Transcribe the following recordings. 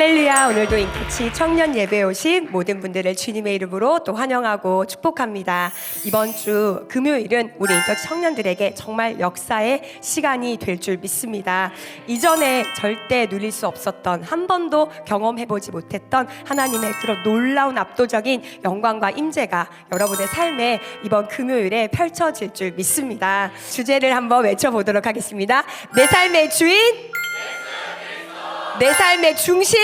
오늘도 인터치 청년 예배에 오신 모든 분들을 주님의 이름으로 또 환영하고 축복합니다. 이번 주 금요일은 우리 인터치 청년들에게 정말 역사의 시간이 될 줄 믿습니다. 이전에 절대 누릴 수 없었던 한 번도 경험해보지 못했던 하나님의 그런 놀라운 압도적인 영광과 임재가 여러분의 삶에 이번 금요일에 펼쳐질 줄 믿습니다. 주제를 한번 외쳐보도록 하겠습니다. 내 삶의 주인, 내 삶의 중심,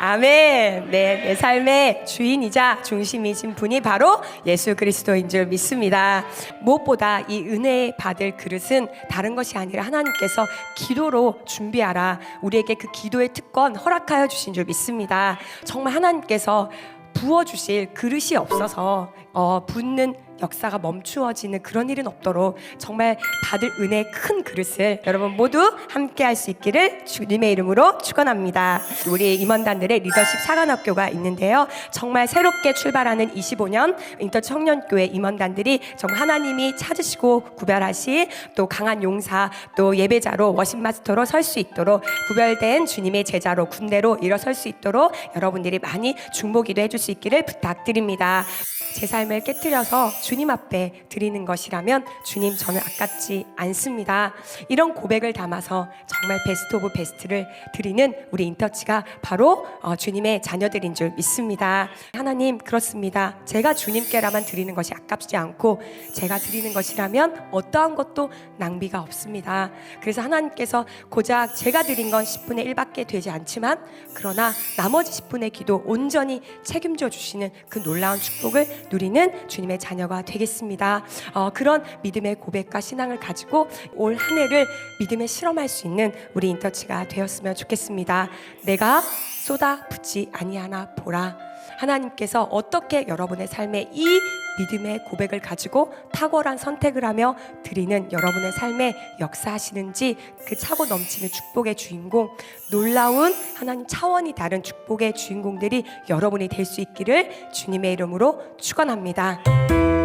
아멘. 네, 내 삶의 주인이자 중심이신 분이 바로 예수 그리스도인 줄 믿습니다. 무엇보다 이 은혜 받을 그릇은 다른 것이 아니라 하나님께서 기도로 준비하라. 우리에게 그 기도의 특권 허락하여 주신 줄 믿습니다. 정말 하나님께서 부어 주실 그릇이 없어서 어, 붓는 역사가 멈추어지는 그런 일은 없도록 정말 받을 은혜의 큰 그릇을 여러분 모두 함께 할 수 있기를 주님의 이름으로 축원합니다. 우리 임원단들의 리더십 사관학교가 있는데요. 정말 새롭게 출발하는 25년 인터 청년교회 임원단들이 정말 하나님이 찾으시고 구별하신 또 강한 용사 또 예배자로 워십 마스터로 설 수 있도록 구별된 주님의 제자로 군대로 일어설 수 있도록 여러분들이 많이 중보 기도 해 줄 수 있기를 부탁드립니다. 제 삶을 깨뜨려서 주님 앞에 드리는 것이라면 주님 저는 아깝지 않습니다. 이런 고백을 담아서 정말 베스트 오브 베스트를 드리는 우리 인터치가 바로 어, 주님의 자녀들인 줄 믿습니다. 하나님 그렇습니다. 제가 주님께라만 드리는 것이 아깝지 않고 제가 드리는 것이라면 어떠한 것도 낭비가 없습니다. 그래서 하나님께서 고작 제가 드린 건 10분의 1밖에 되지 않지만 그러나 나머지 10분의 기도 온전히 책임져 주시는 그 놀라운 축복을 누리는 주님의 자녀가 되겠습니다. 어, 그런 믿음의 고백과 신앙을 가지고 올 한 해를 믿음에 실험할 수 있는 우리 인터치가 되었으면 좋겠습니다. 내가 쏟아 붓지 아니하나 보라. 하나님께서 어떻게 여러분의 삶에 이 믿음의 고백을 가지고 탁월한 선택을 하며 드리는 여러분의 삶에 역사하시는지 그 차고 넘치는 축복의 주인공, 놀라운 하나님 차원이 다른 축복의 주인공들이 여러분이 될 수 있기를 주님의 이름으로 축원합니다.